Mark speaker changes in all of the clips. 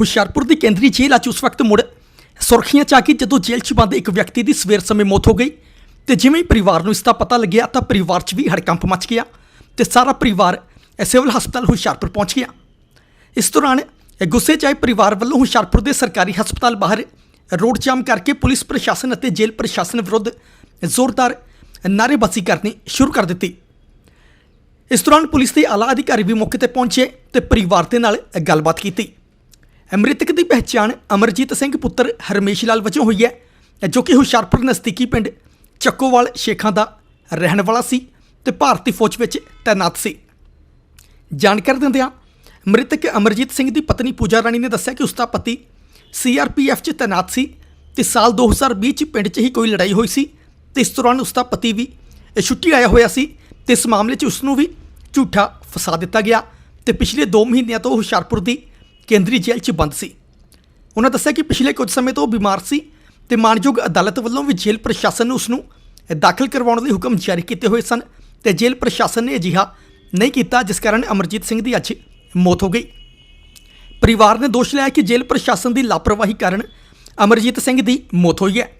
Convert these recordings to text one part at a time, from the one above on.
Speaker 1: ਹੁਸ਼ਿਆਰਪੁਰ ਦੀ ਕੇਂਦਰੀ ਜੇਲ੍ਹ ਅੱਜ ਉਸ ਵਕਤ ਮੁੜ ਸੁਰਖੀਆਂ ਚ ਆ ਗਈ। ਜਦੋਂ ਜੇਲ੍ਹ 'ਚ ਬੰਦ ਇੱਕ ਵਿਅਕਤੀ ਦੀ ਸਵੇਰ ਸਮੇਂ ਮੌਤ ਹੋ ਗਈ ਤੇ ਜਿਵੇਂ ਹੀ ਪਰਿਵਾਰ ਨੂੰ ਇਸ ਦਾ ਪਤਾ ਲੱਗਿਆ ਤਾਂ ਪਰਿਵਾਰ 'ਚ ਵੀ ਹੜਕੰਪ ਮਚ ਗਿਆ ਤੇ ਸਾਰਾ ਪਰਿਵਾਰ ਸਿਵਲ ਹਸਪਤਾਲ ਹੁਸ਼ਿਆਰਪੁਰ ਪਹੁੰਚ ਗਿਆ। ਇਸ ਦੌਰਾਨ ਗੁੱਸੇ 'ਚ ਆਏ ਪਰਿਵਾਰ ਵੱਲੋਂ ਹੁਸ਼ਿਆਰਪੁਰ ਦੇ ਸਰਕਾਰੀ ਹਸਪਤਾਲ ਬਾਹਰ ਰੋਡ ਜਾਮ ਕਰਕੇ ਪੁਲਿਸ ਪ੍ਰਸ਼ਾਸਨ ਅਤੇ ਜੇਲ੍ਹ ਪ੍ਰਸ਼ਾਸਨ ਵਿਰੁੱਧ ਜ਼ੋਰਦਾਰ ਨਾਅਰੇਬਾਜ਼ੀ ਕਰਨੀ ਸ਼ੁਰੂ ਕਰ ਦਿੱਤੀ। ਇਸ ਦੌਰਾਨ ਪੁਲਿਸ ਦੇ ਆਲਾ ਅਧਿਕਾਰੀ ਵੀ ਮੌਕੇ ਤੇ ਪਹੁੰਚੇ ਤੇ ਪਰਿਵਾਰ ਦੇ ਨਾਲ ਗੱਲਬਾਤ ਕੀਤੀ। ਮ੍ਰਿਤਕ ਦੀ ਪਹਿਚਾਣ ਅਮਰਜੀਤ ਸਿੰਘ ਪੁੱਤਰ ਹਰਮੇਸ਼ ਲਾਲ ਵਜੋਂ ਹੋਈ ਹੈ, ਜੋ ਕਿ ਹੁਸ਼ਿਆਰਪੁਰ ਨਜ਼ਦੀਕੀ ਪਿੰਡ ਚੱਕੋਵਾਲ ਸ਼ੇਖਾਂ ਦਾ ਰਹਿਣ ਵਾਲਾ ਸੀ ਤੇ ਭਾਰਤੀ ਫੌਜ ਵਿੱਚ ਤਾਇਨਾਤ ਸੀ। ਜਾਣਕਾਰੀ ਦਿੰਦਿਆਂ ਮ੍ਰਿਤਕ ਅਮਰਜੀਤ ਸਿੰਘ ਦੀ ਪਤਨੀ ਪੂਜਾ ਰਾਣੀ ਨੇ ਦੱਸਿਆ ਕਿ ਉਸ ਦਾ ਪਤੀ ਸੀਆਰਪੀਐਫ 'ਚ ਤਾਇਨਾਤ ਸੀ ਤੇ ਸਾਲ 2020 'ਚ ਪਿੰਡ 'ਚ ਹੀ ਕੋਈ ਲੜਾਈ ਹੋਈ ਸੀ ਤੇ ਇਸ ਦੌਰਾਨ ਉਸ ਦਾ ਪਤੀ ਵੀ ਛੁੱਟੀ ਆਇਆ ਹੋਇਆ ਸੀ ਤੇ ਇਸ ਮਾਮਲੇ 'ਚ ਉਸ ਨੂੰ ਵੀ ਝੂਠਾ ਫਸਾ ਦਿੱਤਾ ਗਿਆ ਤੇ ਪਿਛਲੇ 2 ਮਹੀਨਿਆਂ ਤੋਂ ਹੁਸ਼ਿਆਰਪੁਰ ਦੀ ਕੇਂਦਰੀ ਜੇਲ੍ਹ 'ਚ ਬੰਦ ਸੀ। ਉਹਨਾਂ ਦੱਸਿਆ ਕਿ ਪਿਛਲੇ ਕੁਝ ਸਮੇਂ ਤੋਂ ਉਹ ਬਿਮਾਰ ਸੀ ਤੇ ਮਾਨਯੋਗ ਅਦਾਲਤ ਵੱਲੋਂ ਵੀ ਜੇਲ੍ਹ ਪ੍ਰਸ਼ਾਸਨ ਨੂੰ ਉਸ ਨੂੰ ਦਾਖਲ ਕਰਵਾਉਣ ਦੇ ਹੁਕਮ ਜਾਰੀ ਕੀਤੇ ਹੋਏ ਸਨ ਤੇ ਜੇਲ੍ਹ ਪ੍ਰਸ਼ਾਸਨ ਨੇ ਅਜਿਹਾ ਨਹੀਂ ਕੀਤਾ, ਜਿਸ ਕਾਰਨ ਅਮਰਜੀਤ ਸਿੰਘ ਦੀ ਅੱਜ ਮੌਤ ਹੋ ਗਈ। ਪਰਿਵਾਰ ਨੇ ਦੋਸ਼ ਲਾਇਆ ਕਿ ਜੇਲ੍ਹ ਪ੍ਰਸ਼ਾਸਨ ਦੀ ਲਾਪਰਵਾਹੀ ਕਾਰਨ ਅਮਰਜੀਤ ਸਿੰਘ ਦੀ ਮੌਤ ਹੋਈ ਹੈ।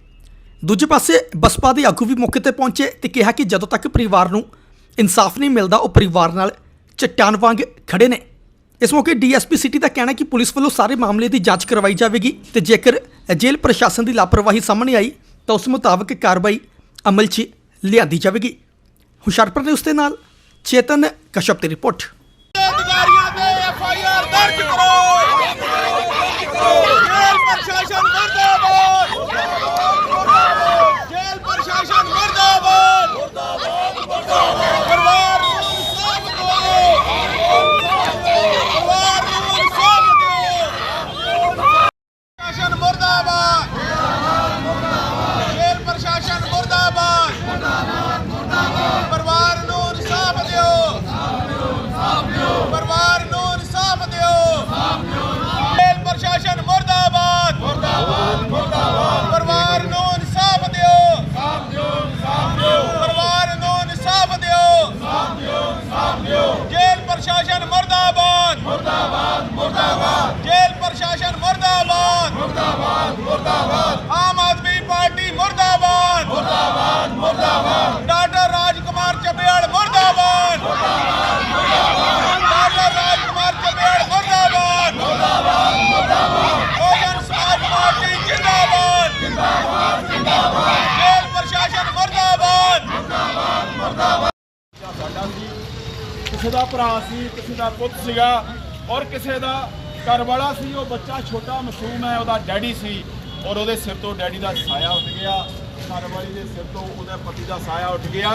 Speaker 1: ਦੂਜੇ ਪਾਸੇ, ਬਸਪਾ ਦੇ ਆਗੂ ਵੀ ਮੌਕੇ ਤੇ ਪਹੁੰਚੇ ਤੇ ਕਿਹਾ ਕਿ ਜਦੋਂ ਤੱਕ ਪਰਿਵਾਰ ਨੂੰ ਇਨਸਾਫ ਨਹੀਂ ਮਿਲਦਾ, ਉਹ ਪਰਿਵਾਰ ਨਾਲ ਚਟਾਨ ਵਾਂਗ ਖੜੇ ਨੇ। ਇਸ ਮੌਕੇ ਡੀਐਸਪੀ ਸਿਟੀ ਦਾ ਕਹਿਣਾ ਕਿ ਪੁਲਿਸ ਵੱਲੋਂ ਸਾਰੇ ਮਾਮਲੇ ਦੀ ਜਾਂਚ ਕਰਵਾਈ ਜਾਵੇਗੀ ਤੇ ਜੇਕਰ ਜੇਲ੍ਹ ਪ੍ਰਸ਼ਾਸਨ ਦੀ ਲਾਪਰਵਾਹੀ ਸਾਹਮਣੇ ਆਈ ਤਾਂ ਉਸ ਮੁਤਾਬਕ ਕਾਰਵਾਈ ਅਮਲ 'ਚ ਲਿਆਂਦੀ ਜਾਵੇਗੀ। ਹੁਸ਼ਿਆਰਪੁਰ ਦੇ ਉਸ ਦੇ ਨਾਲ ਚੇਤਨ ਕਸ਼ਪ ਦੀ ਰਿਪੋਰਟ
Speaker 2: ਅਧਿਕਾਰੀਆਂ ਤੇ ਐਫ ਆਈ ਆਰ ਦਰਜ ਕਰੋ ਜੇਲ੍ਹ ਪ੍ਰਸ਼ਾਸਨ ਮਰਦਾਬਾਦ ਜੇਲ੍ਹ ਪ੍ਰਸ਼ਾਸਨ ਮਰਦਾਬਾਦ ਪਰਿਵਾਰ ਨੂੰ ਇਨਸਾਫ ਦਿਓ ਪਰਿਵਾਰ ਨੂੰ ਇਨਸਾਫ ਦਿਓ ਪ੍ਰਸ਼ਾਸਨ ਮਰਦਾਬਾਦ ਜੇਲ੍ਹ ਪ੍ਰਸ਼ਾਸਨ ਮਰਦਾਬਾਦ ਪਰਿਵਾਰ ਨੂੰ ਇਨਸਾਫ ਦਿਓ ਪਰਿਵਾਰ ਨੂੰ ਇਨਸਾਫ ਦਿਓ ਜੇਲ੍ਹ ਪ੍ਰਸ਼ਾਸਨ ਮੁਰਦਾਬਾਦ ਮੁਰਦਾਬਾਦ ਮੁਰਦਾਬਾਦ ਪਰਿਵਾਰ ਨੂੰ ਇਨਸਾਫ ਦਿਓ ਇਨਸਾਫ ਦਿਓ ਇਨਸਾਫ ਦਿਓ ਪਰਿਵਾਰ ਨੂੰ ਇਨਸਾਫ ਦਿਓ ਇਨਸਾਫ ਦਿਓ ਇਨਸਾਫ ਦਿਓ ਜੇਲ੍ਹ ਪ੍ਰਸ਼ਾਸਨ ਮੁਰਦਾਬਾਦ ਮੁਰਦਾਬਾਦ ਮੁਰਦਾਬਾਦ ਜੇਲ੍ਹ ਪ੍ਰਸ਼ਾਸਨ ਮੁਰਦਾਬਾਦ ਮੁਰਦਾਬਾਦ। ਆਮ ਆਦਮੀ ਪਾਰਟੀ ਮੁਰਦਾਬਾਦ। ਮੁਰਦਾਬਾਦ ਮੁਰਦਾਬਾਦ। ਡਾਕਟਰ ਰਾਜਕੁਮਾਰ ਚੱਬੇਵਾਲ ਮੁਰਦਾਬਾਦ। ਡਾਕਟਰ ਰਾਜਕੁਮਾਰ ਚੱਬੇੜ ਮੁਰਦਾਬਾਦ। ਮੁਰਦਾਬਾਦ ਮੁਰਦਾਬਾਦ। ਬਹੁਜਨ ਸਮਾਜ ਪਾਰਟੀ ਜਿੰਦਾਬਾਦ। ਜਿੰਦਾਬਾਦ ਜਿੰਦਾਬਾਦ। ਜੇਲ੍ਹ ਪ੍ਰਸ਼ਾਸਨ ਮੁਰਦਾਬਾਦ।
Speaker 3: ਸਾਡਾ ਸੀ। ਕਿਸੇ ਦਾ ਭਰਾ ਸੀ ਕਿਸੇ ਦਾ ਪੁੱਤ ਸੀਗਾ ਔਰ ਕਿਸੇ ਦਾ ਘਰ ਵਾਲਾ ਸੀ ਉਹ ਬੱਚਾ ਛੋਟਾ ਮਾਸੂਮ ਹੈ ਉਹਦਾ ਡੈਡੀ ਸੀ। ਔਰ ਉਹਦੇ ਸਿਰ ਤੋਂ ਡੈਡੀ ਦਾ ਸਾਇਆ ਉੱਠ ਗਿਆ ਘਰ ਵਾਲੀ ਦੇ ਸਿਰ ਤੋਂ ਉਹਦੇ ਪਤੀ ਦਾ ਸਾਇਆ ਉੱਠ ਗਿਆ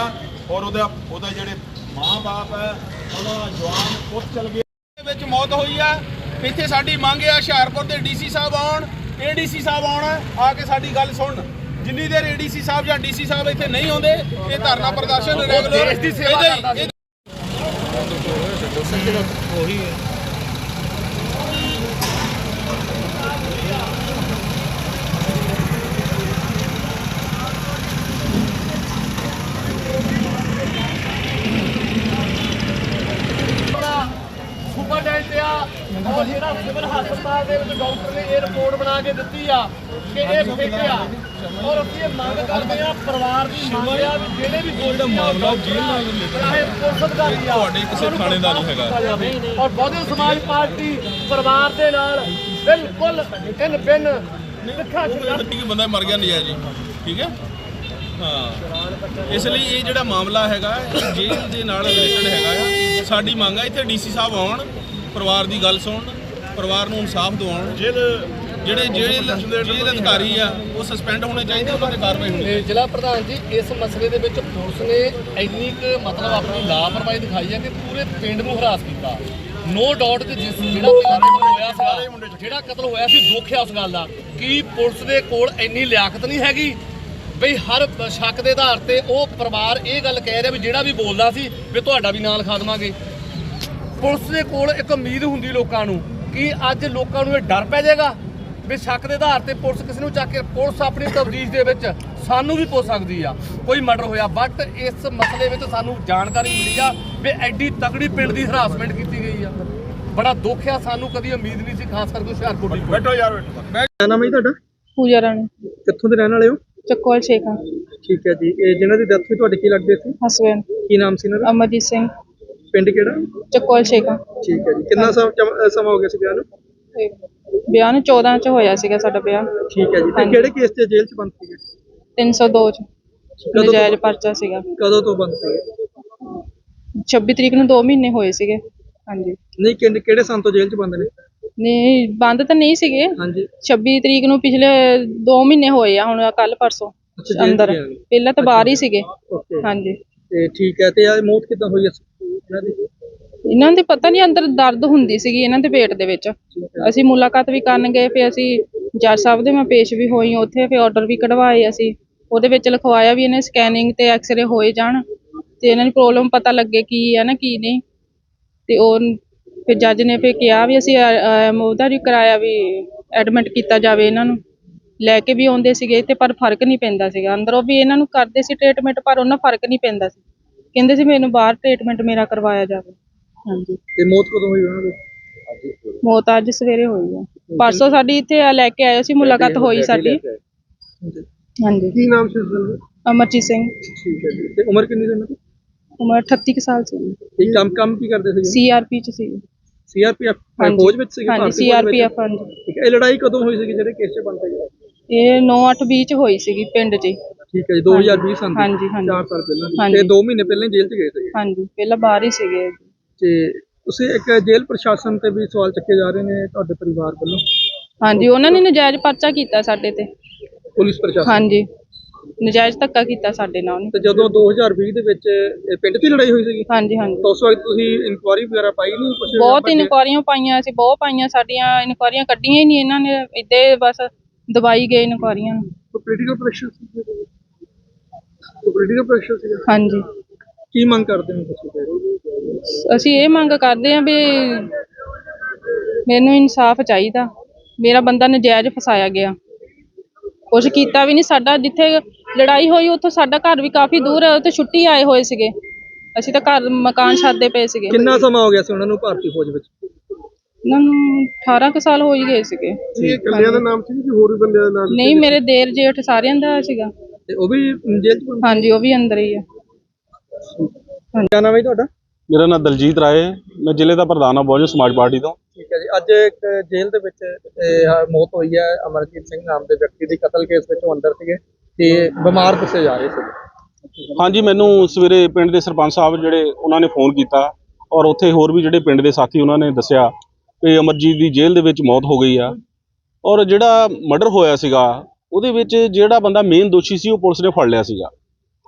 Speaker 3: ਔਰ ਉਹਦਾ ਉਹਦਾ ਜਿਹੜੇ ਮਾਂ-ਬਾਪ ਹੈ ਉਹਨਾਂ ਦਾ ਜਵਾਨ ਪੁੱਤ ਚਲ ਗਿਆ
Speaker 2: ਦੇ ਵਿੱਚ ਮੌਤ ਹੋਈ ਆ ਇੱਥੇ ਸਾਡੀ ਮੰਗ ਆ ਹੁਸ਼ਿਆਰਪੁਰ ਦੇ ਡੀਸੀ ਸਾਹਿਬ ਆਉਣ ਏਡੀਸੀ ਸਾਹਿਬ ਆਉਣ ਆ ਕੇ ਸਾਡੀ ਗੱਲ ਸੁਣਨ ਜਿੰਨੀ ਦੇਰ ਏਡੀਸੀ ਸਾਹਿਬ ਜਾਂ ਡੀਸੀ ਸਾਹਿਬ ਇੱਥੇ ਨਹੀਂ ਆਉਂਦੇ ਇਹ ਧਰਨਾ ਪ੍ਰਦਰਸ਼ਨ ਰੈਗੂਲਰ ਦੇਸ਼ ਦੀ ਸੇਵਾ ਕਰਦਾ
Speaker 4: ਸੁਪਰਡੈਂਟ ਆ ਔਰ ਜਿਹੜਾ ਸਿਵਲ ਹਸਪਤਾਲ ਦੇ ਵਿੱਚ ਡਾਕਟਰ ਨੇ ਇਹ ਰਿਪੋਰਟ ਬਣਾ ਕੇ ਦਿੱਤੀ ਆ ਕਿ ਇਹ ਫੇਕ ਆ। ਔਰ ਅਸੀਂ ਇਹ ਮੰਗ ਕਰਦੇ ਆ ਪਰਿਵਾਰ ਦੀ ਮੰਗ ਆ ਵੀ ਜਿਹੜੇ ਵੀ ਜਿਹੜਾ ਮਾਮਲਾ ਜੇਲ੍ਹ ਨਾਲ ਚਾਹੇ ਪੁਲਿਸ ਅਧਿਕਾਰੀ ਆ ਤੁਹਾਡੇ ਕਿਸੇ ਥਾਣੇ ਦਾ ਨਹੀਂ ਹੈਗਾ ਔਰ ਬਹੁਜਨ ਸਮਾਜ ਪਾਰਟੀ ਪਰਿਵਾਰ ਦੇ ਨਾਲ ਬਿਲਕੁਲ ਇਨ ਬਿਨ ਨਿੱਖਾ
Speaker 5: ਕਿ ਬੰਦਾ ਮਰ ਗਿਆ ਨਜਾਇਜ਼ ਜੀ। ਠੀਕ ਹੈ? ਹਾਂ। ਇਸ ਲਈ ਇਹ ਜਿਹੜਾ ਮਾਮਲਾ ਹੈਗਾ ਜੇਲ੍ਹ ਦੇ ਨਾਲ ਰਿਲੇਟਡ ਹੈਗਾ ਆ। ਸਾਡੀ ਮੰਗ ਆ ਇੱਥੇ ਡੀਸੀ ਸਾਹਿਬ ਆਉਣ ਪਰਿਵਾਰ ਦੀ ਗੱਲ ਸੁਣਨ। ਪਰਿਵਾਰ ਨੂੰ ਇਨਸਾਫ ਦਿਵਾਉਣ। ਜਿਹੜੇ ਜੇਲ੍ਹ ਜੇਲ੍ਹ ਅਧਿਕਾਰੀ ਆ ਉਹ ਸਸਪੈਂਡ ਹੋਣੇ ਚਾਹੀਦੇ ਉਹਨਾਂ ਤੇ ਕਾਰਵਾਈ ਹੋਣੀ
Speaker 4: ਤੇ ਜ਼ਿਲ੍ਹਾ ਪ੍ਰਧਾਨ ਜੀ ਇਸ ਮਸਲੇ ਦੇ ਵਿੱਚ ਪੁਲਿਸ ਨੇ ਇੰਨੀ ਕੁ ਮਤਲਬ ਆਪਣੀ ਲਾਪਰਵਾਹੀ ਦਿਖਾਈ ਹੈ ਕਿ ਪੂਰੇ ਪਿੰਡ ਨੂੰ ਹਰਾਸ ਕੀਤਾ। ਨੋ ਡਾਊਟ ਕਿ ਜਿਸ ਜਿਹੜਾ ਪਹਿਲਾਂ ਕਤਲ ਹੋਇਆ ਸੀ ਜਿਹੜਾ ਕਤਲ ਹੋਇਆ ਸੀ ਦੁੱਖ ਹੈ ਉਸ ਗੱਲ ਦਾ। ਕਿ ਪੁਲਿਸ ਦੇ ਕੋਲ ਇੰਨੀ ਲਿਆਕਤ ਨਹੀਂ ਹੈਗੀ? ਬਈ ਹਰ ਸ਼ੱਕ ਦੇ ਆਧਾਰ ਤੇ ਉਹ ਪਰਿਵਾਰ ਇਹ ਗੱਲ ਕਹਿ ਰਿਹਾ ਵੀ ਜਿਹੜਾ ਵੀ ਬੋਲਦਾ ਸੀ ਵੀ ਤੁਹਾਡਾ ਵੀ ਨਾਂ ਲਿਖਾ ਦੇਵਾਂਗੇ ਪੁਲਿਸ ਦੇ ਕੋਲ ਇੱਕ ਉਮੀਦ ਹੁੰਦੀ ਲੋਕਾਂ ਨੂੰ ਕਿ ਅੱਜ ਲੋਕਾਂ ਨੂੰ ਇਹ ਡਰ ਪੈ ਜਾਏਗਾ ਵੀ ਸ਼ੱਕ ਦੇ ਆਧਾਰ ਤੇ ਪੁਲਿਸ ਕਿਸੇ ਨੂੰ ਚੱਕ ਕੇ ਪੁਲਿਸ ਆਪਣੀ ਤਬਦੀਸ਼ ਦੇ ਵਿੱਚ ਸਾਨੂੰ ਵੀ ਪੁੱਛ ਸਕਦੀ ਆ। ਕੋਈ ਮਰਡਰ ਹੋਇਆ ਬਟ ਇਸ ਮਸਲੇ ਵਿੱਚ ਸਾਨੂੰ ਜਾਣਕਾਰੀ ਮਿਲੀ ਆ ਵੀ ਐਡੀ ਤਕੜੀ ਪਿੰਡ ਦੀ ਹਰਾਸਮੈਂਟ ਕੀਤੀ ਗਈ ਆ। ਬੜਾ ਦੁੱਖ ਆ ਸਾਨੂੰ ਕਦੀ ਉਮੀਦ ਨਹੀਂ ਸੀ ਖਾਸ ਕਰਕੇ ਹੁਸ਼ਿਆਰਪੁਰ ਦੀ
Speaker 3: ਬੈਠੋ ਯਾਰ ਬੈਠੋ।
Speaker 6: ਕਿਆ ਨਾਮ ਹੈ ਤੁਹਾਡਾ?
Speaker 7: ਪੂਜਾ ਰਾਣੀ।
Speaker 6: ਕਿੱਥੋਂ ਦੇ ਰਹਿਣ ਵਾਲੇ ਹੋ?
Speaker 7: ਚੱਕੋਲ ਸ਼ੇਖਾ।
Speaker 6: ਠੀਕ ਹੈ ਜੀ। ਇਹ ਜਿਹਨਾਂ ਦੀ ਡੈਥ ਹੋਈ ਤੁਹਾਡੇ ਕੀ ਲੱਗਦੇ ਸੀ
Speaker 7: ਹਸਬੈਂਡ
Speaker 6: ਕੀ ਨਾਮ ਸੀ ਇਹਨਾਂ ਦਾ?
Speaker 7: ਅਮਰਜੀਤ ਸਿੰਘ।
Speaker 6: ਪਿੰਡ ਕਿਹੜਾ?
Speaker 7: ਚੱਕੋਲ ਸ਼ੇਖਾ।
Speaker 6: ਠੀਕ ਹੈ ਜੀ। ਕਿੰਨਾ ਸਮਾਂ ਚਮ- ਅਹ ਸਮਾਂ ਹੋ ਗਿਆ ਸੀ ਵਿਆਹ ਨੂੰ?
Speaker 7: ਤੇ ਵਿਆਹ ਨੂੰ 14 ਚ ਹੋਇਆ ਸੀਗਾ ਸਾਡਾ ਵਿਆਹ।
Speaker 6: ਠੀਕ ਹੈ ਜੀ। ਤੇ
Speaker 7: ਹਾਂਜੀ।
Speaker 6: ਕਿਹੜੇ ਕੇਸ 'ਚ ਜੇਲ੍ਹ 'ਚ ਬੰਦ ਸੀਗੇ
Speaker 7: 302 ਚ।
Speaker 6: ਤੋਂ
Speaker 7: ਨਜਾਇਜ਼ ਪਰਚਾ ਸੀਗਾ।
Speaker 6: ਕਦੋਂ ਤੋਂ ਬੰਦ ਸੀਗੇ
Speaker 7: 26 ਤਰੀਕ ਨੂੰ 2 ਮਹੀਨੇ ਹੋਏ ਸੀਗੇ। ਹਾਂਜੀ।
Speaker 6: ਨਹੀਂ ਕਿਹੜੇ ਕਿਹੜੇ ਸੰਨ ਤੋਂ ਜੇਲ੍ਹ 'ਚ ਬੰਦ ਨੇ?
Speaker 7: ਨਹੀਂ ਬੰਦ ਤਾਂ ਨਹੀਂ ਸੀਗੇ।
Speaker 6: ਹਾਂਜੀ।
Speaker 7: 26 ਤਰੀਕ ਨੂੰ ਪਿਛਲੇ 2 ਮਹੀਨੇ ਹੋਏ ਆ ਹੁਣ ਕੱਲ ਪਰਸੋਂ
Speaker 6: ਅੱਛਾ, ਜੇਲ੍ਹ ਚ
Speaker 7: ਅੰਦਰ। ਪਹਿਲਾਂ ਤਾਂ ਬਾਹਰ ਹੀ ਸੀਗੇ।
Speaker 6: ਓਕੇ।
Speaker 7: ਹਾਂਜੀ।
Speaker 6: ਤੇ ਠੀਕ ਹੈ ਤੇ ਇਹ ਮੌਤ ਕਿੱਦਾਂ ਹੋਈ? ਇਸ ਇਹਨਾਂ ਦੀ
Speaker 7: ਇਹਨਾਂ ਦੇ ਪਤਾ ਨਹੀਂ ਅੰਦਰ ਦਰਦ ਹੁੰਦੀ ਸੀਗੀ ਇਹਨਾਂ ਦੇ ਪੇਟ ਦੇ ਵਿੱਚ। ਅਸੀਂ ਮੁਲਾਕਾਤ ਵੀ ਕਰਨ ਗਏ, ਫਿਰ ਅਸੀਂ ਜੱਜ ਸਾਹਿਬ ਦੇ ਮੈਂ ਪੇਸ਼ ਵੀ ਹੋਈ, ਉੱਥੇ ਫਿਰ ਆਰਡਰ ਵੀ ਕਢਵਾਏ ਅਸੀਂ। ਉਹਦੇ ਵਿੱਚ ਲਿਖਵਾਇਆ ਵੀ ਇਹਨੇ ਸਕੈਨਿੰਗ ਤੇ ਐਕਸ-ਰੇ ਹੋਏ ਜਾਣ ਤੇ ਇਹਨਾਂ ਦੀ ਪ੍ਰੋਬਲਮ ਪਤਾ ਲੱਗੇ ਕੀ ਹੈ ਨਾ, ਕੀ ਨਹੀਂ। ਤੇ ਉਹ ਫਿਰ ਜੱਜ ਨੇ ਫਿਰ ਕਿਹਾ ਵੀ ਅਸੀਂ ਉਹਦਾ ਵੀ ਕਰਾਇਆ ਵੀ ਐਡਮਿਟ ਕੀਤਾ ਜਾਵੇ ਇਹਨਾਂ ਨੂੰ। ਲੈ ਕੇ ਵੀ ਆਉਂਦੇ ਸੀਗੇ ਤੇ ਪਰ ਫ਼ਰਕ ਨਹੀਂ ਪੈਂਦਾ ਸੀਗਾ। ਅੰਦਰੋਂ ਵੀ ਇਹਨਾਂ ਨੂੰ ਕਰਦੇ ਸੀ ਟ੍ਰੀਟਮੈਂਟ ਪਰ ਉਹਨਾਂ ਫ਼ਰਕ ਨਹੀਂ ਪੈਂਦਾ ਸੀ। ਕਹਿੰਦੇ ਸੀ ਮੈਨੂੰ ਬਾਹਰ ਟ੍ਰੀਟਮੈਂਟ ਮੇਰਾ ਕਰਵਾਇਆ ਜਾਵੇ। ਹਾਂਜੀ।
Speaker 6: ਤੇ ਮੌਤ ਕਦੋਂ ਹੋਈ ਉਹਨਾਂ ਦੀ?
Speaker 7: ਮੌਤ ਅੱਜ ਸਵੇਰੇ ਹੋਈ ਆ। ਪਰਸੋਂ ਸਾਡੀ ਇੱਥੇ ਆ ਲੈ ਕੇ ਆਏ ਸੀ ਮੁਲਾਕਾਤ ਹੋਈ ਸਾਡੀ। ਹਾਂਜੀ।
Speaker 6: ਕੀ ਨਾਮ ਸੀ ਉਸ ਦਾ?
Speaker 7: ਅਮਰਜੀਤ ਸਿੰਘ।
Speaker 6: ਠੀਕ ਹੈ ਜੀ। ਤੇ ਉਮਰ ਕਿੰਨੀ ਸੀ ਉਹਨਾਂ ਦੀ?
Speaker 7: ਉਮਰ 38 ਕੁ ਸਾਲ ਸੀ।
Speaker 6: ਇਹ ਕੰਮ ਕੰਮ ਕੀ ਕਰਦੇ ਸੀਗੇ?
Speaker 7: ਸੀਆਰਪੀ ਚ ਸੀ।
Speaker 6: ਸੀਆਰਪੀਐਫ। ਫੌਜ ਵਿੱਚ ਸੀਗੇ
Speaker 7: ਹਾਂਜੀ? ਸੀਆਰਪੀਐਫ ਹਾਂਜੀ।
Speaker 6: ਠੀਕ ਹੈ। ਇਹ ਲੜਾਈ ਕਦੋਂ ਹੋਈ ਸੀਗੀ ਜਿਹੜੇ ਕੇਸ 'ਚ ਬੰਦ ਸੀਗੇ?
Speaker 7: ਇਹ 9-8 ਚ ਹੋਈ ਸੀਗੀ ਪਿੰਡ 'ਚ।
Speaker 6: ਠੀਕ ਹੈ ਜੀ 2020 ਸੰਨ ਦੀ
Speaker 7: ਹਾਂਜੀ, ਹਾਂਜੀ।
Speaker 6: ਚਾਰ ਸਾਲ ਪਹਿਲਾਂ। ਤੇ 2 ਮਹੀਨੇ ਪਹਿਲਾਂ ਹੀ ਜੇਲ੍ਹ 'ਚ ਗਏ ਸੀਗੇ?
Speaker 7: ਹਾਂਜੀ ਪਹਿਲਾਂ ਬਾਹਰ ਹੀ ਸੀਗੇ।
Speaker 6: ਤੇ ਤੁਸੀਂ ਇੱਕ ਜੇਲ੍ਹ ਪ੍ਰਸ਼ਾਸਨ ਤੇ ਵੀ ਸਵਾਲ ਚੱਕੇ ਜਾ ਰਹੇ ਨੇ ਤੁਹਾਡੇ ਪਰਿਵਾਰ ਵੱਲੋਂ?
Speaker 7: ਹਾਂਜੀ ਉਹਨਾਂ ਨੇ ਨਜਾਇਜ਼ ਪਰਚਾ ਕੀਤਾ ਸਾਡੇ ਤੇ।
Speaker 6: ਪੁਲਿਸ ਪ੍ਰਸ਼ਾਸਨ?
Speaker 7: ਹਾਂਜੀ ਨਜਾਇਜ਼ ਧੱਕਾ ਕੀਤਾ ਸਾਡੇ ਨਾਲ। ਉਹਨੇ
Speaker 6: ਤੇ ਜਦੋਂ 2020 ਦੇ ਵਿੱਚ ਇਹ ਪਿੰਡ ਹੀ ਲੜਾਈ ਹੋਈ ਸੀਗੀ?
Speaker 7: ਹਾਂਜੀ ਹਾਂਜੀ।
Speaker 6: ਤਾਂ ਉਸ ਵਕਤ ਤੁਸੀਂ ਇਨਕੁਆਰੀ ਵਗੈਰਾ ਪਾਈ ਨਹੀਂ ਕੁਝ
Speaker 7: ਬਹੁਤ ਇਨਕੁਆਰੀਆਂ ਪਾਈਆਂ ਸੀ ਬਹੁਤ ਪਾਈਆਂ ਸਾਡੀਆਂ ਇਨਕੁਆਰੀਆਂ ਕੱਢੀਆਂ ਹੀ ਨਹੀਂ ਇਹਨਾਂ ਨੇ ਇੱਦੇ ਬਸ ਦਵਾਈ ਗਏ ਇਨਕੁਆਰੀਆਂ ਨੂੰ।
Speaker 6: ਪੋਲੀਟੀਕਲ ਪ੍ਰੈਸ਼ਰ ਸੀ ਪੋਲੀਟੀਕਲ ਪ੍ਰੈਸ਼ਰ ਸੀ
Speaker 7: ਹਾਂਜੀ।
Speaker 6: ਕੀ ਮੰਗ ਕਰਦੇ ਹੋ ਤੁਸੀਂ ਫਿਰ?
Speaker 7: ਅਸੀਂ ਇਹ ਮੰਗ ਕਰਦੇ ਹਾਂ ਵੀ ਮੈਨੂੰ ਇਨਸਾਫ ਚਾਹੀਦਾ। ਮੇਰਾ ਬੰਦਾ ਨਜਾਇਜ਼ ਫਸਾਇਆ ਗਿਆ। ਕੁਛ ਕੀਤਾ ਵੀ ਨਹੀਂ ਸਾਡਾ ਜਿੱਥੇ ਲੜਾਈ ਹੋਈ ਉੱਥੋਂ ਸਾਡਾ ਘਰ ਵੀ ਕਾਫੀ ਦੂਰ ਹੈ ਉੱਥੇ ਛੁੱਟੀ ਆਏ ਹੋਏ ਸੀਗੇ। ਅਸੀਂ ਤਾਂ ਘਰ ਮਕਾਨ ਛੱਡਦੇ ਪਏ ਸੀਗੇ।
Speaker 6: ਕਿੰਨਾ ਸਮਾਂ ਹੋ ਗਿਆ ਸੀ ਉਹਨਾਂ ਨੂੰ ਭਾਰਤੀ ਫੌਜ ਵਿੱਚ?
Speaker 7: ਉਹਨਾਂ ਨੂੰ 18 ਕੁ ਸਾਲ ਹੋ ਹੀ ਗਏ ਸੀਗੇ।
Speaker 6: ਇਹ ਇਕੱਲਿਆਂ ਦਾ ਨਾਮ ਸੀ ਕਿ ਹੋਰ ਵੀ ਬੰਦਿਆਂ ਦਾ ਨਾਮ
Speaker 7: ਨਹੀਂ ਮੇਰੇ ਦੇਰ ਜੇਠ ਸਾਰਿਆਂ ਦਾ ਸੀਗਾ।
Speaker 6: ਤੇ ਉਹ ਵੀ ਜੇਲ੍ਹ 'ਚ ਬੰਦ
Speaker 7: ਹਾਂਜੀ ਉਹ ਵੀ ਅੰਦਰ ਹੀ ਆ।
Speaker 6: ਕਿਆ ਨਾਮ ਹੈ ਜੀ ਤੁਹਾਡਾ?
Speaker 2: ਮੇਰਾ ਨਾਮ ਦਲਜੀਤ ਰਾਏ ਹੈ। ਮੈਂ ਜ਼ਿਲ੍ਹੇ ਦਾ ਪ੍ਰਧਾਨ ਹਾਂ ਬਹੁਜਨ ਸਮਾਜ ਪਾਰਟੀ ਤੋਂ।
Speaker 6: ਠੀਕ ਹੈ ਜੀ। ਅੱਜ ਇੱਕ ਜੇਲ੍ਹ ਦੇ ਵਿੱਚ ਇਹ, ਆਹ ਮੌਤ ਹੋਈ ਹੈ। ਅਮਰਜੀਤ ਸਿੰਘ ਨਾਮ ਦੇ ਵਿਅਕਤੀ ਦੀ ਕਤਲ ਕੇਸ ਵਿੱਚ ਉਹ ਅੰਦਰ ਸੀਗੇ ਤੇ ਬਿਮਾਰ ਦੱਸੇ ਜਾ ਰਹੇ ਸੀ
Speaker 2: ਹਾਂਜੀ ਮੈਨੂੰ ਸਵੇਰੇ ਪਿੰਡ ਦੇ ਸਰਪੰਚ ਸਾਹਿਬ ਜਿਹੜੇ ਉਹਨਾਂ ਨੇ ਫੋਨ ਕੀਤਾ ਔਰ ਉੱਥੇ ਹੋਰ ਵੀ ਜਿਹੜੇ ਪਿੰਡ ਦੇ ਸਾਥੀ ਉਹਨਾਂ ਨੇ ਦੱਸਿਆ ਕਿ ਅਮਰਜੀਤ ਦੀ ਜੇਲ੍ਹ ਦੇ ਵਿੱਚ ਮੌਤ ਹੋ ਗਈ ਆ। ਔਰ ਜਿਹੜਾ ਮਰਡਰ ਹੋਇਆ ਸੀਗਾ ਉਹਦੇ ਵਿੱਚ ਜਿਹੜਾ ਬੰਦਾ ਮੇਨ ਦੋਸ਼ੀ ਸੀ ਉਹ ਪੁਲਿਸ ਨੇ ਫੜ ਲਿਆ ਸੀਗਾ।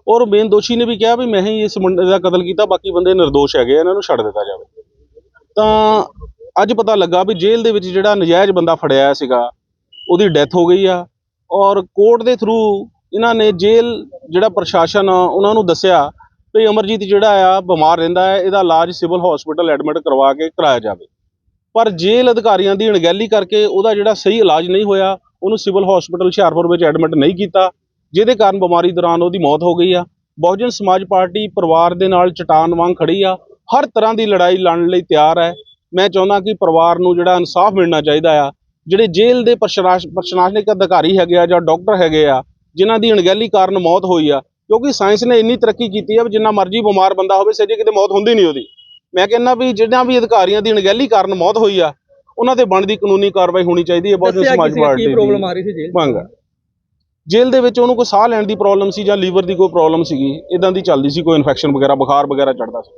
Speaker 2: ਔਰ ਮੇਨ ਦੋਸ਼ੀ ਨੇ ਵੀ ਕਿਹਾ ਵੀ ਮੈਂ ਹੀ ਇਸ ਮੁੰਡੇ ਦਾ ਕਤਲ ਕੀਤਾ ਬਾਕੀ ਬੰਦੇ નિર્ਦੋਸ਼ ਹੈਗੇ ਆ, ਇਹਨਾਂ ਨੂੰ ਛੱਡ ਦਿੱਤਾ ਜਾਵੇ। ਤਾਂ ਅੱਜ ਪਤਾ ਲੱਗਾ ਵੀ ਜੇਲ੍ਹ ਦੇ ਵਿੱਚ ਜਿਹੜਾ ਨਜਾਇਜ਼ ਬੰਦਾ ਫੜਿਆ ਸੀਗਾ ਉਹਦੀ ਡੈਥ ਹੋ ਗਈ ਆ। ਔਰ ਕੋਰਟ ਦੇ ਥਰੂ ਇਹਨਾਂ ਨੇ ਜੇਲ੍ਹ ਜਿਹੜਾ ਪ੍ਰਸ਼ਾਸਨ ਆ ਉਹਨਾਂ ਨੂੰ ਦੱਸਿਆ ਵੀ ਅਮਰਜੀਤ ਜਿਹੜਾ ਆ ਬਿਮਾਰ ਰਹਿੰਦਾ ਹੈ ਇਹਦਾ ਇਲਾਜ ਸਿਵਲ ਹਸਪੀਟਲ ਐਡਮਿਟ ਕਰਵਾ ਕੇ ਕਰਾਇਆ ਜਾਵੇ। ਪਰ ਜੇਲ੍ਹ ਅਧਿਕਾਰੀਆਂ ਦੀ ਅਣਗਹਿਲੀ ਕਰਕੇ ਉਹਦਾ ਜਿਹੜਾ ਸਹੀ ਇਲਾਜ ਨਹੀਂ ਹੋਇਆ ਉਹਨੂੰ ਸਿਵਲ ਹਸਪੀਟਲ ਹੁਸ਼ਿਆਰਪੁਰ ਵਿੱਚ ਐਡਮਿਟ ਨਹੀਂ ਕੀਤਾ। ਜਿਹਦੇ ਕਾਰਨ ਬਿਮਾਰੀ ਦੌਰਾਨ ਉਹਦੀ ਮੌਤ ਹੋ ਗਈ ਆ। ਬਹੁਜਨ ਸਮਾਜ ਪਾਰਟੀ ਪਰਿਵਾਰ ਦੇ ਨਾਲ ਚਟਾਨ ਵਾਂਗ ਖੜੀ ਆ। ਹਰ ਤਰ੍ਹਾਂ ਦੀ ਲੜਾਈ ਲੜਨ ਲਈ ਤਿਆਰ ਹੈ। ਮੈਂ ਚਾਹੁੰਦਾ ਕਿ ਪਰਿਵਾਰ ਨੂੰ ਜਿਹੜਾ ਇਨਸਾਫ ਮਿਲਣਾ ਚਾਹੀਦਾ ਆ ਜਿਹੜੇ ਜੇਲ੍ਹ ਦੇ ਪ੍ਰਸ਼ਾਸ- ਪ੍ਰਸ਼ਾਸਨਿਕ ਅਧਿਕਾਰੀ ਹੈਗੇ ਆ ਜਾਂ ਡਾਕਟਰ ਹੈਗੇ ਆ ਜਿਨ੍ਹਾਂ ਦੀ ਅਣਗਹਿਲੀ ਕਾਰਨ ਮੌਤ ਹੋਈ ਆ। ਕਿਉਂਕਿ ਸਾਇੰਸ ਨੇ ਇੰਨੀ ਤਰੱਕੀ ਕੀਤੀ ਆ ਵੀ ਜਿੰਨਾ ਮਰਜ਼ੀ ਬਿਮਾਰ ਬੰਦਾ ਹੋਵੇ ਸਜੇ ਕਿਤੇ ਮੌਤ ਹੁੰਦੀ ਨਹੀਂ ਉਹਦੀ। ਮੈਂ ਕਹਿੰਦਾ ਵੀ ਜਿਹੜਿਆਂ ਵੀ ਅਧਿਕਾਰੀਆਂ ਦੀ ਅਣਗਹਿਲੀ ਕਾਰਨ ਮੌਤ ਹੋਈ ਆ ਉਹਨਾਂ ਤੇ ਬਣਦੀ ਕਾਨੂੰਨੀ ਕਾਰਵਾਈ ਹੋਣੀ ਚਾਹੀਦੀ ਹੈ
Speaker 6: ਦੱਸਿਆ
Speaker 2: ਸਮਾਜ ਪਾਰਟੀ ਦੀ।
Speaker 6: ਪ੍ਰੋਬਲਮ ਆ ਰਹੀ ਸੀ ਜੇਲ੍ਹ
Speaker 2: ਦੇ ਵਿੱਚ ਉਹਨੂੰ ਕੋਈ ਸਾਹ ਲੈਣ ਦੀ ਪ੍ਰੋਬਲਮ ਸੀ ਜਾਂ ਲੀਵਰ ਦੀ ਕੋਈ ਪ੍ਰੋਬਲਮ ਸੀਗੀ ਇਦਾਂ ਦੀ ਚੱਲਦੀ ਸੀ ਕੋਈ ਇਨਫੈਕਸ਼ਨ ਵਗੈਰਾ ਬੁਖਾਰ ਵਗੈਰਾ ਚੜਦਾ ਸੀ।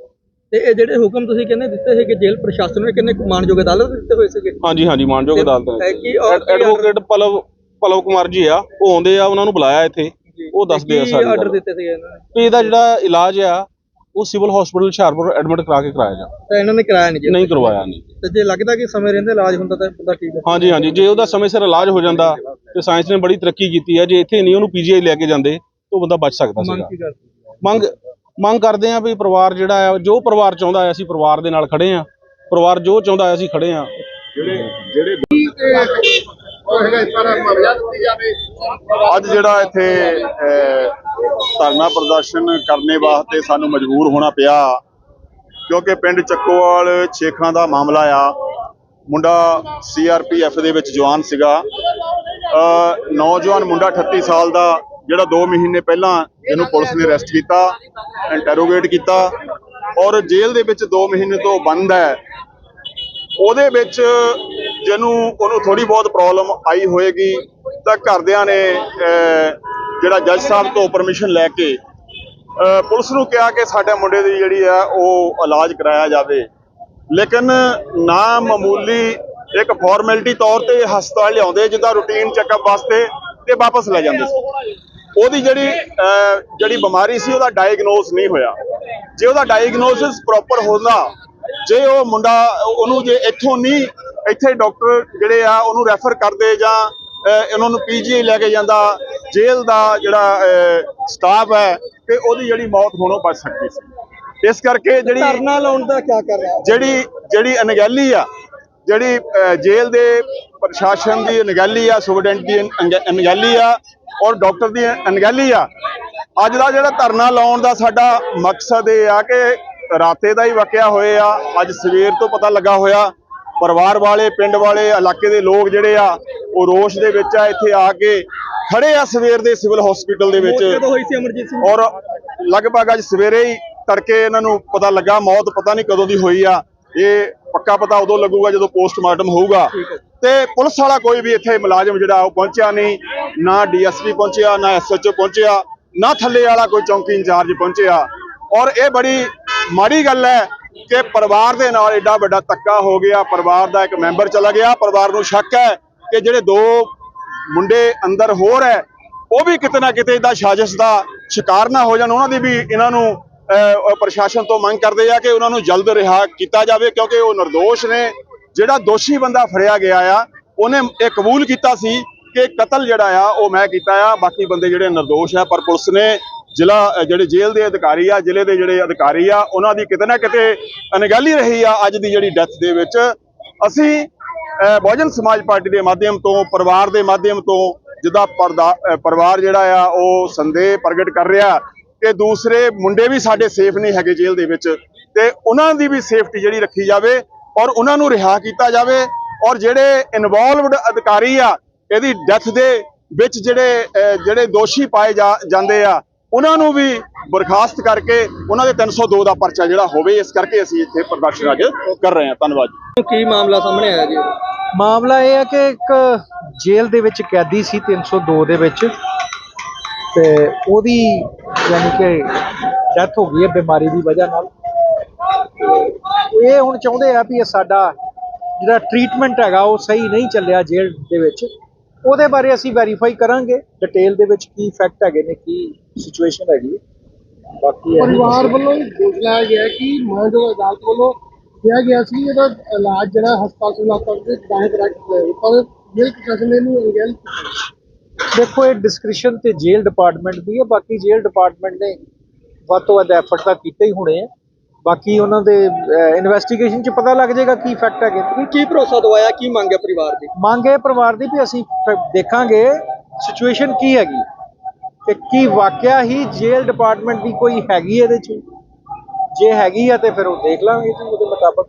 Speaker 6: ਤੇ ਇਹ ਜਿਹੜੇ ਹੁਕਮ ਤੁਸੀਂ ਕਹਿੰਦੇ ਦਿੱਤੇ ਸੀ ਕਿ ਜੇਲ੍ਹ ਪ੍ਰਸ਼ਾਸਨ ਨੇ ਕਿੰਨੇ ਮਾਨਯੋਗ ਅਦਾਲਤ ਦਿੱਤੇ ਹੋਏ ਸੀਗੇ?
Speaker 2: ਹਾਂਜੀ ਹਾਂਜੀ ਮਾਨਯੋਗ
Speaker 6: ਤੇ
Speaker 2: ਅਦਾਲਤ ਨੇ। ਐਡਵੋਕੇਟ ਪਲਵ ਪਲਵ ਕੁਮਾਰ ਜੀ ਆ ਉਹ ਆਉਂਦੇ ਆ ਉਹਨਾਂ ਨੂੰ ਬੁਲਾਇਆ ਇੱਥੇ। ਉਹ ਦੱਸਦੇ ਆ ਸਾਰੀ
Speaker 6: ਆਰਡਰ। ਦਿੱਤੇ ਸੀਗੇ ਇਹਨਾਂ ਨੇ?
Speaker 2: ਵੀ ਇਹਦਾ ਜਿਹੜਾ ਇਲਾਜ ਆ ਉਹ ਸਿਵਲ ਹਸਪੀਟਲ ਹੁਸ਼ਿਆਰਪੁਰ ਐਡਮਿਟ ਕਰਾ ਕੇ ਕਰਾਇਆ ਜਾ
Speaker 6: ਤਾਂ ਇਹਨਾਂ ਨੇ ਕਰਾਇਆ ਨਹੀਂ ਜੀ।
Speaker 2: ਨਹੀਂ ਕਰਵਾਇਆ ਨਹੀਂ।
Speaker 6: ਤੇ ਜੇ ਲੱਗਦਾ ਕਿ ਸਮੇਂ ਰਹਿੰਦੇ ਇਲਾਜ ਹੁੰਦਾ ਤਾਂ ਬੰਦਾ ਠੀਕ ਹੈ
Speaker 2: ਹਾਂਜੀ ਹਾਂਜੀ। ਜੇ ਉਹਦਾ ਸਮੇਂ ਸਿਰ ਇਲਾਜ ਹੋ ਜਾਂਦਾ ਤੇ ਸਾਇੰਸ ਨੇ ਬੜੀ ਤਰੱਕੀ ਕੀਤੀ ਹੈ ਜੇ ਇੱਥੇ ਨਹੀਂ ਉਹਨੂੰ ਪੀਜੀਆਈ ਲੈ ਕੇ ਜਾਂਦੇ ਤਾਂ ਉਹ ਬੰਦਾ ਬਚ ਸਕਦਾ
Speaker 6: ਮੰਗ
Speaker 2: ਸੀਗਾ। ਮੰਗ ਮੰਗ ਕਰਦੇ ਆ ਵੀ ਪਰਿਵਾਰ ਜਿਹੜਾ ਆ ਜੋ ਪਰਿਵਾਰ ਚਾਹੁੰਦਾ ਹੈ ਅਸੀਂ ਪਰਿਵਾਰ ਦੇ ਨਾਲ ਖੜੇ ਆ ਪਰਿਵਾਰ ਜੋ ਚਾਹੁੰਦਾ ਹੈ ਅਸੀਂ ਖੜੇ ਆ
Speaker 3: ਅੱਜ ਜਿਹੜਾ ਇੱਥੇ ਧਰਨਾ ਪ੍ਰਦਰਸ਼ਨ ਕਰਨੇ ਵਾਸਤੇ ਸਾਨੂੰ ਮਜਬੂਰ ਹੋਣਾ ਪਿਆ, ਕਿਉਂਕਿ ਪਿੰਡ ਚੱਕੋਵਾਲ ਛੇਖਾਂ ਦਾ ਮਾਮਲਾ ਆ। ਮੁੰਡਾ ਸੀਆਰਪੀਐਫ ਦੇ ਵਿੱਚ ਜਵਾਨ ਸੀਗਾ। ਨੌਜਵਾਨ ਮੁੰਡਾ 38 ਸਾਲ ਦਾ, ਜਿਹੜਾ 2 ਮਹੀਨੇ ਪਹਿਲਾਂ ਇਹਨੂੰ ਪੁਲਿਸ ਨੇ ਅਰੈਸਟ ਕੀਤਾ ਇੰਟਰੋਗੇਟ ਕੀਤਾ ਔਰ ਜੇਲ੍ਹ ਦੇ ਵਿੱਚ 2 ਮਹੀਨੇ ਤੋਂ ਬੰਦ ਹੈ। ਉਹਦੇ ਵਿੱਚ ਜਿਹਨੂੰ ਉਹਨੂੰ ਥੋੜੀ ਬਹੁਤ ਪ੍ਰੋਬਲਮ ਆਈ ਹੋਏਗੀ, ਤਾਂ ਘਰਦਿਆਂ ਨੇ ਜਿਹੜਾ ਜੱਜ ਸਾਹਿਬ ਤੋਂ ਪਰਮਿਸ਼ਨ ਲੈ ਕੇ ਪੁਲਿਸ ਨੂੰ ਕਿਹਾ ਕਿ ਸਾਡੇ ਮੁੰਡੇ ਦੀ ਜਿਹੜੀ ਆ, ਉਹ ਇਲਾਜ ਕਰਾਇਆ ਜਾਵੇ। ਲੇਕਿਨ ਨਾ ਮਾਮੂਲੀ ਇੱਕ ਫਾਰਮੈਲਿਟੀ ਤੌਰ ਤੇ ਹਸਪਤਾਲ ਲਿਆਉਂਦੇ, ਜਿੱਦਾਂ ਰੂਟੀਨ ਚੈੱਕਅਪ ਵਾਸਤੇ, ਤੇ ਵਾਪਸ ਲੈ ਜਾਂਦੇ ਸੀ। ਉਹਦੀ ਜਿਹੜੀ ਜਿਹੜੀ ਬਿਮਾਰੀ ਸੀ, ਉਹਦਾ ਡਾਇਗਨੋਸ ਨਹੀਂ ਹੋਇਆ। ਜੇ ਉਹਦਾ ਡਾਇਗਨੋਸਿਸ ਪ੍ਰੋਪਰ ਹੁੰਦਾ ਜੇ ਉਹ ਮੁੰਡਾ ਉਹਨੂੰ ਜੇ ਇੱਥੋਂ ਨਹੀਂ ਇੱਥੇ ਡਾਕਟਰ ਜਿਹੜੇ ਆ ਉਹਨੂੰ ਰੈਫਰ ਕਰਦੇ ਜਾਂ ਇਹਨਾਂ ਨੂੰ ਪੀਜੀਆਈ ਲੈ ਕੇ ਜਾਂਦਾ ਜੇਲ੍ਹ ਦਾ ਜਿਹੜਾ ਸਟਾਫ ਹੈ ਤੇ ਉਹਦੀ ਜਿਹੜੀ ਮੌਤ ਹੋਣੋਂ ਬਚ ਸਕਦੀ ਸੀ। ਇਸ ਕਰਕੇ ਜਿਹੜੀ ਧਰਨਾ ਲਾਉਣ ਦਾ ਕੀ ਕਰ ਰਿਹਾ ਜਿਹੜੀ ਜਿਹੜੀ ਅਣਗਹਿਲੀ ਆ ਜਿਹੜੀ ਜੇਲ੍ਹ ਦੇ ਪ੍ਰਸ਼ਾਸਨ ਦੀ ਅਣਗਹਿਲੀ ਆ ਸੁਪਰਡੈਂਟ ਦੀ ਅਣਗ- ਅਣਗਹਿਲੀ ਆ ਔਰ ਡਾਕਟਰ ਦੀ ਅਣਗਹਿਲੀ ਆ ਅੱਜ ਦਾ ਜਿਹੜਾ ਧਰਨਾ ਲਾਉਣ ਦਾ ਸਾਡਾ ਮਕਸਦ ਇਹ ਆ ਕਿ ਰਾਤੇ ਦਾ ਹੀ ਵਾਕਿਆ ਹੋਏ ਆ ਅੱਜ ਸਵੇਰ ਤੋਂ ਪਤਾ ਲੱਗਾ ਹੋਇਆ ਪਰਿਵਾਰ ਵਾਲੇ ਪਿੰਡ ਵਾਲੇ ਇਲਾਕੇ ਦੇ ਲੋਕ ਜਿਹੜੇ ਆ ਉਹ ਰੋਸ਼ ਦੇ ਵਿੱਚ ਆ ਇੱਥੇ ਆ ਕੇ ਖੜੇ ਆ ਸਵੇਰ ਦੇ ਸਿਵਲ ਹਸਪੀਟਲ ਦੇ ਵਿੱਚ। ਔਰ ਲਗਭਗ ਅੱਜ ਸਵੇਰੇ ਹੀ ਤੜਕੇ ਇਹਨਾਂ ਨੂੰ ਪਤਾ ਲੱਗਾ ਮੌਤ ਪਤਾ ਨਹੀਂ ਕਦੋਂ ਦੀ ਹੋਈ ਆ। ਇਹ ਪੱਕਾ ਪਤਾ ਉਦੋਂ ਲੱਗੂਗਾ ਜਦੋਂ ਪੋਸਟਮਾਰਟਮ ਹੋਊਗਾ। ਤੇ ਪੁਲਿਸ ਵਾਲਾ ਕੋਈ ਵੀ ਇੱਥੇ ਮੁਲਾਜ਼ਮ ਜਿਹੜਾ ਉਹ ਪਹੁੰਚਿਆ ਨਹੀਂ। ਨਾ ਡੀਐਸਪੀ ਪਹੁੰਚਿਆ ਨਾ ਐਸਐਚਓ ਪਹੁੰਚਿਆ ਨਾ ਥੱਲੇ ਵਾਲਾ ਕੋਈ ਚੌਂਕੀ ਇੰਚਾਰਜ ਪਹੁੰਚਿਆ। ਔਰ ਇਹ ਬੜੀ ਮਾੜੀ ਗੱਲ ਹੈ ਕਿ ਪਰਿਵਾਰ ਦੇ ਨਾਲ ਐਡਾ ਵੱਡਾ ਤੱਕਾ ਹੋ ਗਿਆ, ਪਰਿਵਾਰ ਦਾ ਇੱਕ ਮੈਂਬਰ ਚਲਾ ਗਿਆ, ਪਰਿਵਾਰ ਨੂੰ ਸ਼ੱਕ ਹੈ ਕਿ ਜਿਹੜੇ ਦੋ ਮੁੰਡੇ ਅੰਦਰ ਹੋਰ ਹੈ, ਉਹ ਵੀ ਕਿਤੇ ਨਾ ਕਿਤੇ ਇਹਦਾ ਸਾਜ਼ਿਸ਼ ਦਾ ਸ਼ਿਕਾਰ ਨਾ ਹੋ ਜਾਣ, ਉਹਨਾਂ ਦੀ ਵੀ ਇਹਨਾਂ ਨੂੰ ਪ੍ਰਸ਼ਾਸਨ ਤੋਂ ਮੰਗ ਕਰਦੇ ਆ ਕਿ ਉਹਨਾਂ ਨੂੰ ਜਲਦ ਰਿਹਾ ਕੀਤਾ ਜਾਵੇ, ਕਿਉਂਕਿ ਉਹ ਨਿਰਦੋਸ਼ ਨੇ। ਜਿਹੜਾ ਦੋਸ਼ੀ ਬੰਦਾ ਫੜਿਆ ਗਿਆ ਆ, ਉਹਨੇ ਇਹ ਕਬੂਲ ਕੀਤਾ ਸੀ ਕਿ ਕਤਲ ਜਿਹੜਾ ਆ, ਉਹ ਮੈਂ ਕੀਤਾ ਆ, ਬਾਕੀ ਬੰਦੇ ਜਿਹੜੇ ਨਿਰਦੋਸ਼ ਆ, ਪਰ ਪੁਲਿਸ ਨੇ ਜ਼ਿਲ੍ਹਾ ਜਿਹੜੇ ਜੇਲ੍ਹ ਦੇ ਅਧਿਕਾਰੀ ਆ, ਜ਼ਿਲ੍ਹੇ ਦੇ ਜਿਹੜੇ ਅਧਿਕਾਰੀ ਆ, ਉਹਨਾਂ ਦੀ ਕਿਤੇ ਨਾ ਕਿਤੇ ਅਣਗਹਿਲੀ ਰਹੀ ਆ ਅੱਜ ਦੀ ਜਿਹੜੀ ਡੈਥ ਦੇ ਵਿੱਚ। ਅਸੀਂ ਬਹੁਜਨ ਸਮਾਜ ਪਾਰਟੀ ਦੇ ਮਾਧਿਅਮ ਤੋਂ, ਪਰਿਵਾਰ ਦੇ ਮਾਧਿਅਮ ਤੋਂ, ਜਿੱਦਾਂ ਪਰਦਾ- ਪਰਿਵਾਰ ਜਿਹੜਾ ਆ, ਉਹ ਸੰਦੇਹ ਪ੍ਰਗਟ ਕਰ ਰਿਹਾ ਕਿ ਦੂਸਰੇ ਮੁੰਡੇ ਵੀ ਸਾਡੇ ਸੇਫ ਨਹੀਂ ਹੈਗੇ ਜੇਲ੍ਹ ਦੇ ਵਿੱਚ ਤੇ ਉਹਨਾਂ ਦੀ ਵੀ ਸੇਫਟੀ ਜਿਹੜੀ ਰੱਖੀ ਜਾਵੇ ਔਰ ਉਹਨਾਂ ਨੂੰ ਰਿਹਾ ਕੀਤਾ ਜਾਵੇ ਔਰ ਜਿਹੜੇ ਇਨਵੋਲਵਡ ਅਧਿਕਾਰੀ ਆ, ਇਹਦੀ ਡੈਥ ਦੇ ਵਿੱਚ ਜਿਹੜੇ ਜਿਹੜੇ ਦੋਸ਼ੀ ਪਾਏ ਜਾ- ਜਾਂਦੇ ਆ ਉਹਨਾਂ ਨੂੰ ਵੀ ਬਰਖਾਸਤ ਕਰਕੇ ਉਹਨਾਂ ਦੇ 302 ਦਾ ਪਰਚਾ ਜਿਹੜਾ ਹੋਵੇ ਇਸ ਕਰਕੇ ਅਸੀਂ ਇੱਥੇ ਪ੍ਰਦਰਸ਼ਨ ਅੱਜ ਕਰ ਰਹੇ ਹਾਂ। ਧੰਨਵਾਦ
Speaker 1: ਕੀ ਮਾਮਲਾ ਸਾਹਮਣੇ ਆਇਆ ਜੀ?
Speaker 8: ਮਾਮਲਾ ਇਹ ਹੈ ਕਿ ਇੱਕ ਜੇਲ੍ਹ ਦੇ ਵਿੱਚ ਕੈਦੀ ਸੀ 302 ਦੇ ਵਿੱਚ ਤੇ ਉਹਦੀ ਯਾਨੀ ਕਿ ਡੈਥ ਹੋ ਗਈ ਹੈ ਬਿਮਾਰੀ ਦੀ ਵਜ੍ਹਾ ਨਾਲ। ਇਹ ਹੁਣ ਚਾਹੁੰਦੇ ਆ ਵੀ ਇਹ ਸਾਡਾ ਜਿਹੜਾ ਟ੍ਰੀਟਮੈਂਟ ਹੈਗਾ ਉਹ ਸਹੀ ਨਹੀਂ ਚੱਲਿਆ ਜੇਲ੍ਹ ਦੇ ਵਿੱਚ। ਉਹਦੇ ਬਾਰੇ ਅਸੀਂ ਵੈਰੀਫਾਈ ਕਰਾਂਗੇ ਡਿਟੇਲ ਦੇ ਵਿੱਚ ਕੀ ਫੈਕਟ ਹੈਗੇ ਨੇ ਕੀ ਸਿਚੁਏਸ਼ਨ ਹੈਗੀ। ਬਾਕੀ ਇਹ
Speaker 9: ਪਰਿਵਾਰ ਵੱਲੋਂ ਇਹ ਦੋਸ਼ ਲਾਇਆ ਗਿਆ ਹੈ ਕਿ ਮਾਨਯੋਗ ਅਦਾਲਤ ਵੱਲੋਂ ਕਿਹਾ ਗਿਆ ਸੀ ਇਹਦਾ ਇਲਾਜ ਜਿਹੜਾ ਹਸਪਤਾਲ ਤੋਂ ਹਸਪਤਾਲ ਦੇ ਦਾਇਰ ਕੇ ਹੋਇਆ ਪਰ ਜੇਲ੍ਹ ਪ੍ਰਸ਼ਾਸਨ ਨੇ ਇਹਨੂੰ ਅਣਗਹਿਲ
Speaker 8: ਦੇਖੋ ਇਹ ਡਿਸਕ੍ਰਿਸ਼ਨ ਤੇ ਜੇਲ੍ਹ ਡਿਪਾਰਟਮੈਂਟ ਦੀ ਹੈ। ਬਾਕੀ ਜੇਲ੍ਹ ਡਿਪਾਰਟਮੈਂਟ ਨੇ ਵੱਧ ਤੋਂ ਵੱਧ ਐਫਰਟ ਤਾਂ ਕੀਤੇ ਹੀ ਹੋਣੇ ਆ। ਬਾਕੀ ਉਹਨਾਂ ਦੇ ਇਨਵੈਸਟੀਗੇਸ਼ਨ ਚ ਪਤਾ ਲੱਗ ਜਾਏਗਾ ਕੀ ਫੈਕਟ ਹੈਗੇ।
Speaker 1: ਹੁਣ ਕੀ ਭਰੋਸਾ ਦਵਾਇਆ? ਕੀ ਮੰਗ ਹੈ ਪਰਿਵਾਰ ਦੀ?
Speaker 8: ਮੰਗ ਹੈ ਪਰਿਵਾਰ ਦੀ ਵੀ ਅਸੀਂ ਫਿਰ ਦੇਖਾਂਗੇ ਸਿਚੁਏਸ਼ਨ ਕੀ ਹੈਗੀ। ਕਿ ਕੀ ਵਾਕਿਆ ਹੀ ਜੇਲ੍ਹ ਡਿਪਾਰਟਮੈਂਟ ਦੀ ਕੋਈ ਹੈਗੀ ਇਹਦੇ ਚ? ਜੇ ਹੈਗੀ ਆ ਤੇ ਫਿਰ ਉਹ ਦੇਖ ਲਾਂਗੇ ਜੀ, ਉਹਦੇ ਮੁਤਾਬਕ।